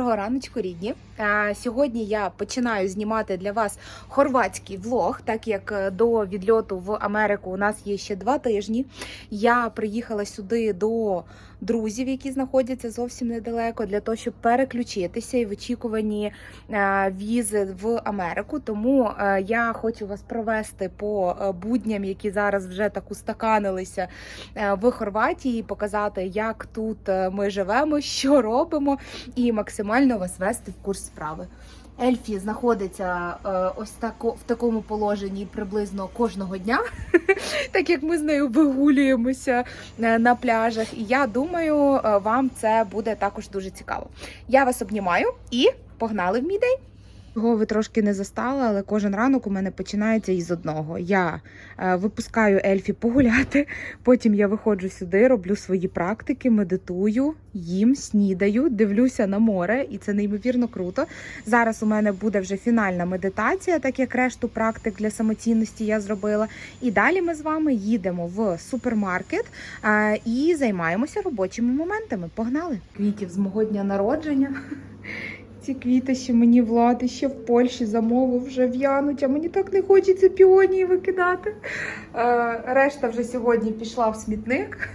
Доброго раночку, рідні. Е, Сьогодні я починаю знімати для вас хорватський влог, так як е, до відльоту в Америку у нас є ще два тижні. Я приїхала сюди до друзів, які знаходяться зовсім недалеко, для того, щоб переключитися і в очікуванні е, візи в Америку. Тому я хочу вас провести по будням, які зараз вже так устаканилися в Хорватії, показати, як тут ми живемо, що робимо і максимально вас вести в курс справи. Ельфі знаходиться е, ось тако, в такому положенні приблизно кожного дня, так як ми з нею вигулюємося е, на пляжах. І я думаю, е, вам це буде також дуже цікаво. Я вас обнімаю і погнали в мій день. Його ви трошки не застали, але кожен ранок у мене починається із одного. Я е, випускаю Ельфі погуляти, потім я виходжу сюди, роблю свої практики, медитую, їм, снідаю, дивлюся на море, і це неймовірно круто. Зараз у мене буде вже фінальна медитація, так як решту практик для самоцінності я зробила. І далі ми з вами їдемо в супермаркет е, і займаємося робочими моментами. Погнали! Квітів з мого дня народження. Ці квіти ще мені влади ще в Польщі замовив, вже в'януть, а мені так не хочеться піонії викидати. Е, решта вже сьогодні пішла в смітник,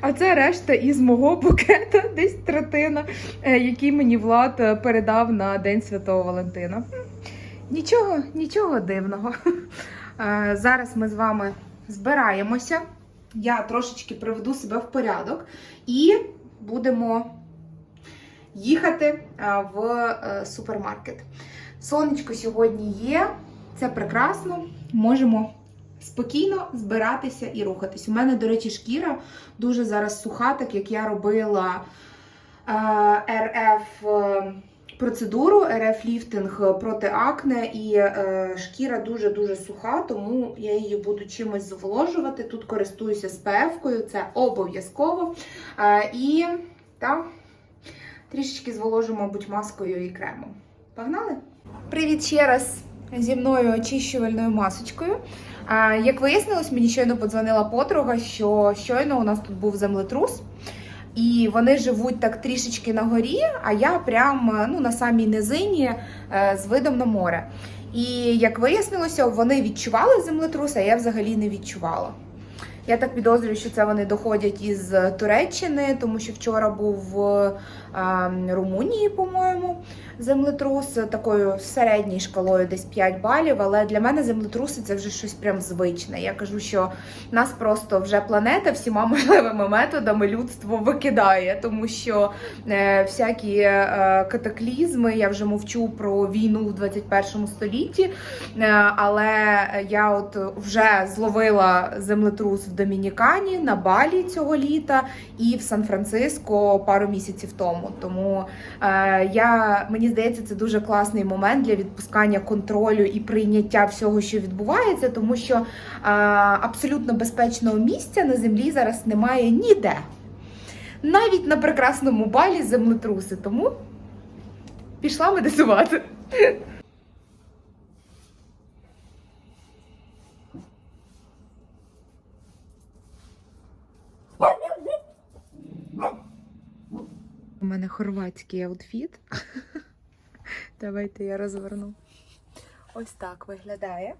а це решта із мого букета, десь третина, е, який мені Влад е, передав на День Святого Валентина. Нічого, нічого дивного. Зараз ми з вами збираємося. Я трошечки приведу себе в порядок і будемо їхати в е, супермаркет. Сонечко сьогодні є, це прекрасно. Можемо спокійно збиратися і рухатись. У мене, до речі, шкіра дуже зараз суха, так як я робила е, РФ. е, Процедуру РФ ліфтинг проти акне, і е, шкіра дуже-дуже суха, тому я її буду чимось зволожувати. Тут користуюся СПФ-кою, це обов'язково. Е, і так, трішечки зволожу, мабуть, маскою і кремом. Погнали? Привіт ще раз зі мною очищувальною масочкою. А, як вияснилось, мені щойно подзвонила подруга, що щойно у нас тут був землетрус. І вони живуть так трішечки на горі, а я прям ну, на самій низині е, з видом на море. І як вияснилося, вони відчували землетрус, а я взагалі не відчувала. Я так підозрюю, що це вони доходять із Туреччини, тому що вчора був в е, Румунії, по-моєму, землетрус такою середньою шкалою, десь 5 балів. Але для мене землетруси це вже щось прям звичне. Я кажу, що нас просто вже планета всіма можливими методами людство викидає, тому що е, всякі е, катаклізми, я вже мовчу про війну в 21 столітті. Е, але я от вже зловила землетрус в Домінікані на Балі цього літа і в Сан-Франциско пару місяців тому. Тому е, я мені здається, це дуже класний момент для відпускання контролю і прийняття всього, що відбувається, тому що е, абсолютно безпечного місця на землі зараз немає ніде. Навіть на прекрасному балі землетруси. Тому пішла медитувати. У мене хорватський аутфіт. Давайте я розверну. Ось так виглядає.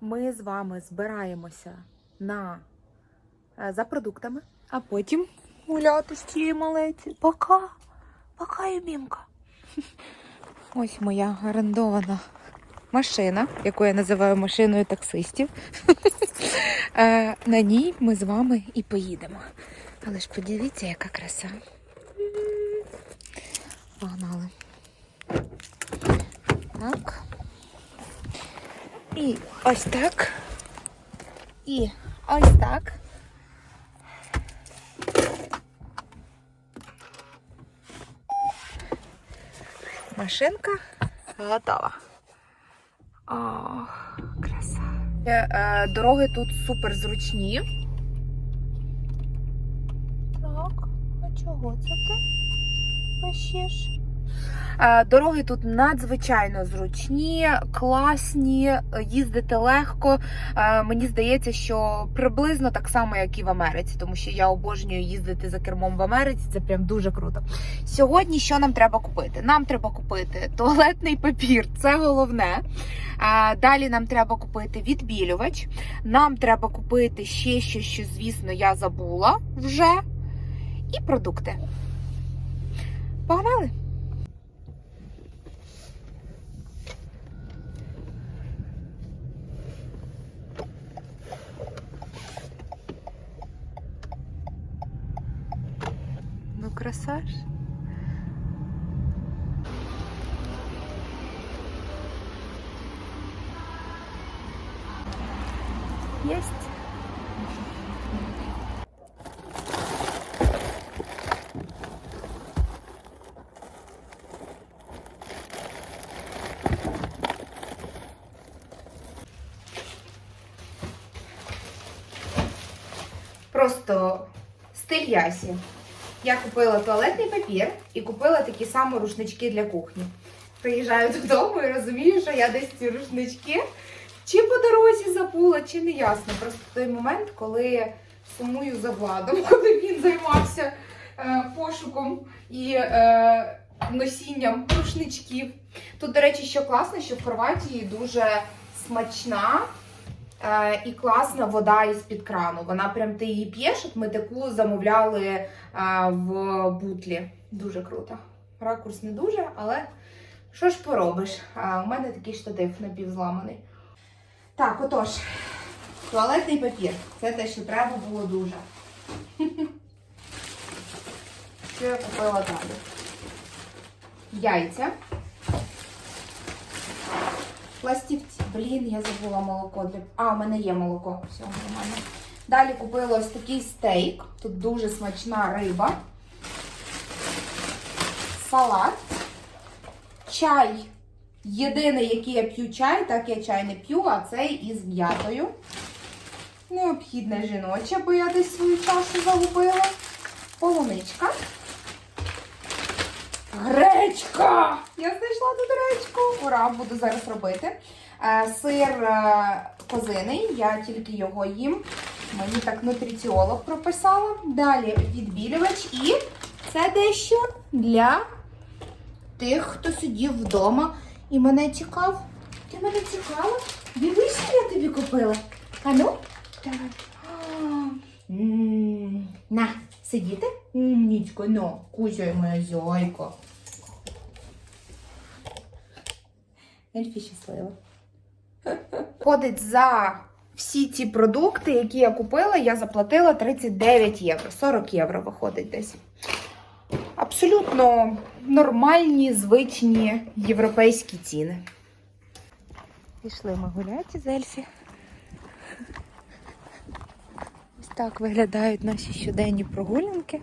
Ми з вами збираємося на, е, за продуктами, а потім гуляти з цієї малеці. Пока. Пока, Юмімка. Ось моя орендована машина, яку я називаю машиною таксистів. Е, На ній ми з вами і поїдемо. Але ж подивіться, яка краса. Погнали. Так. І ось так. І ось так. Машинка готова. Ох, краса. Е, Дороги тут супер зручні. Так, а чого це ти пишеш? Е, Дороги тут надзвичайно зручні, класні, їздити легко. Е, Мені здається, що приблизно так само, як і в Америці, тому що я обожнюю їздити за кермом в Америці. Це прям дуже круто. Сьогодні що нам треба купити? Нам треба купити туалетний папір, це головне. Е, Далі нам треба купити відбілювач. Нам треба купити ще щось, що, звісно, я забула вже. І продукти. Погнали! Красаж. Есть. Просто стиль Ясі. Я купила туалетний папір і купила такі самі рушнички для кухні. Приїжджаю додому і розумію, що я десь ці рушнички чи по дорозі забула, чи не ясно. Просто той момент, коли сумую за владом, коли він займався е, пошуком і е, носінням рушничків. Тут, до речі, що класно, що в Хорватії дуже смачна і класна вода із-під крану. Вона прям ти її п'єш, от ми таку замовляли е, в бутлі. Дуже круто. Ракурс не дуже, але що ж поробиш? А, у мене такий штатив напівзламаний. Так, отож, туалетний папір. Це те, що треба було дуже. Що я купила далі? Яйця. Пластівці. Блін, я забула молоко для. А, у мене є молоко. Все, нормально. Далі купила ось такий стейк. Тут дуже смачна риба. Салат. Чай. Єдиний, який я п'ю чай, так я чай не п'ю, а цей із м'ятою. Необхідне жіноче, бо я десь свою чашу загубила. Полуничка. Гречка! Я знайшла тут гречку. Ура, буду зараз робити. Е, Сир е, козиний, я тільки його їм. Мені так нутриціолог прописала. Далі відбілювач і це дещо для тих, хто сидів вдома і мене чекав. Ти мене чекала? Дивись, я тобі купила. А ну? М, На, сидіти? Умнічко, ну, кузя моя зойко. Ельфі щаслива. Ходить за всі ці продукти, які я купила, я заплатила 39 євро. 40 євро виходить десь. Абсолютно нормальні, звичні європейські ціни. Пішли ми гуляти з Ельфі. Ось так виглядають наші щоденні прогулянки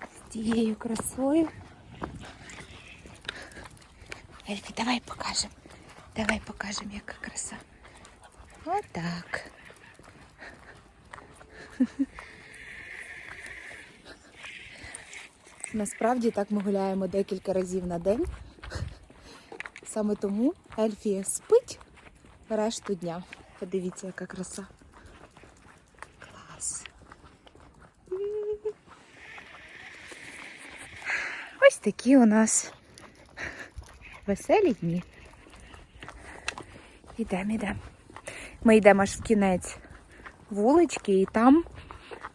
з тією красою. Ельфі, давай покажемо. Давай покажемо, яка краса. Отак. Насправді так ми гуляємо декілька разів на день. Саме тому Ельфі спить решту дня. Подивіться, яка краса. Клас. Ось такі у нас веселі дні. Ідемо, ідемо. Ми йдемо аж в кінець вулички, і там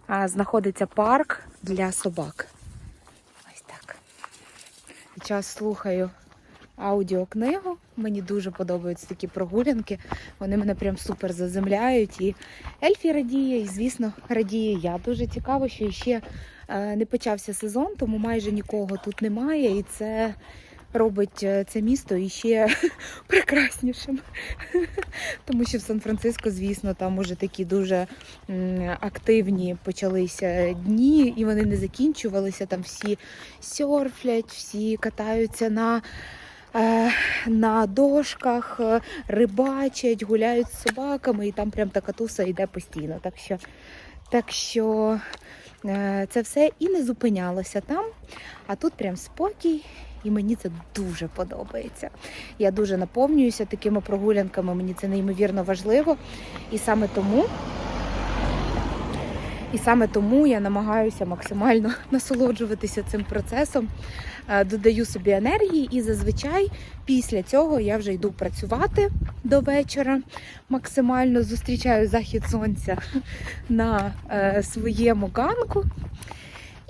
а, знаходиться парк для собак. Ось так. Зараз слухаю аудіокнигу. Мені дуже подобаються такі прогулянки. Вони мене прям супер заземляють. І Ельфі радіє, і, звісно, радіє я. Дуже цікаво, що ще е, не почався сезон, тому майже нікого тут немає. І це робить е, це місто іще прекраснішим. Тому що в Сан-Франциско, звісно, там уже такі дуже активні почалися дні, і вони не закінчувалися. Там всі серфлять, всі катаються на, е, на дошках, е, рибачать, гуляють з собаками, і там прям така туса йде постійно. Так що, так що це все і не зупинялося там. А тут прям спокій, і мені це дуже подобається. Я дуже наповнююся такими прогулянками, мені це неймовірно важливо. І саме тому. І саме тому я намагаюся максимально насолоджуватися цим процесом, Е, додаю собі енергії, і зазвичай після цього я вже йду працювати до вечора. Максимально зустрічаю захід сонця на е, своєму ганку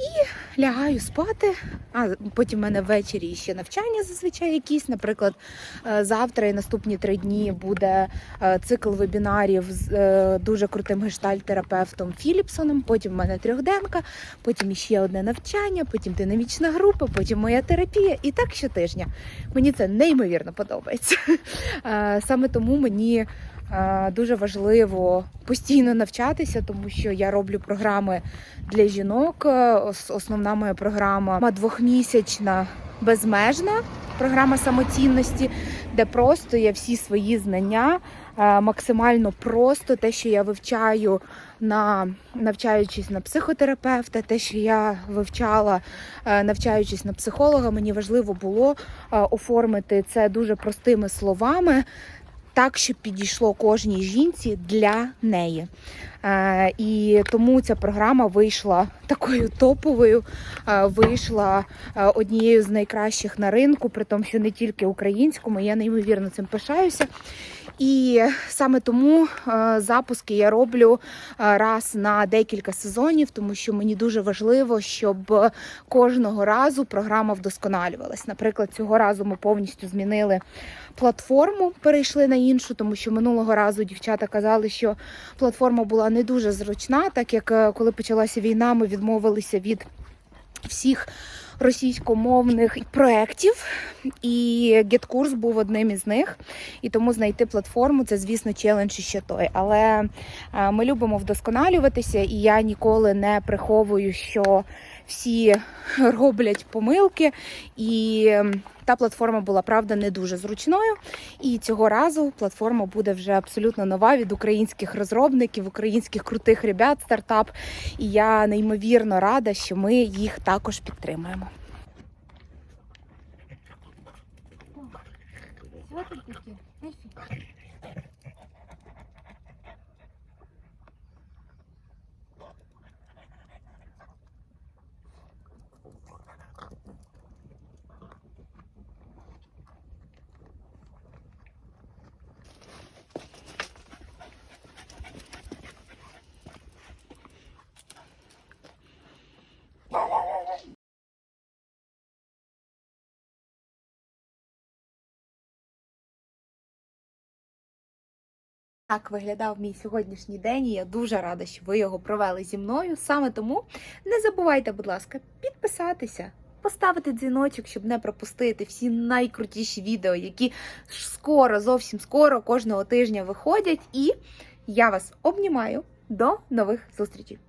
і лягаю спати. А потім в мене ввечері ще навчання зазвичай якісь. Наприклад, е, завтра і наступні три дні буде е, цикл вебінарів з е, дуже крутим гештальт-терапевтом Філіпсоном. Потім в мене трьохденка, потім ще одне навчання, потім динамічна група, потім моя терапія. І так щотижня. Мені це неймовірно подобається. Саме тому мені. Дуже важливо постійно навчатися, тому що я роблю програми для жінок. Е, Основна моя програма двохмісячна безмежна програма самоцінності, де просто я всі свої знання е, максимально просто те, що я вивчаю на навчаючись на психотерапевта, те, що я вивчала, е, навчаючись на психолога, мені важливо було оформити це дуже простими словами. Так, щоб підійшло кожній жінці для неї. Е, і тому ця програма вийшла такою топовою, е, вийшла е, однією з найкращих на ринку, при тому, що не тільки українському, я неймовірно цим пишаюся. І саме тому е, запуски я роблю е, раз на декілька сезонів, тому що мені дуже важливо, щоб кожного разу програма вдосконалювалась. Наприклад, цього разу ми повністю змінили платформу, перейшли на іншу, тому що минулого разу дівчата казали, що платформа була не дуже зручна, так як е, коли почалася війна, ми відмовилися від всіх російськомовних проєктів, і GetCourse був одним із них. І тому знайти платформу це, звісно, челендж ще той. Але е, ми любимо вдосконалюватися, і я ніколи не приховую, що всі роблять помилки. І ем, та платформа була правда не дуже зручною. І цього разу платформа буде вже абсолютно нова від українських розробників, українських крутих ребят, стартап. І я неймовірно рада, що ми їх також підтримуємо. Так виглядав мій сьогоднішній день, і я дуже рада, що ви його провели зі мною. Саме тому не забувайте, будь ласка, підписатися, поставити дзвіночок, щоб не пропустити всі найкрутіші відео, які скоро, зовсім скоро, кожного тижня виходять. І я вас обнімаю. До нових зустрічей.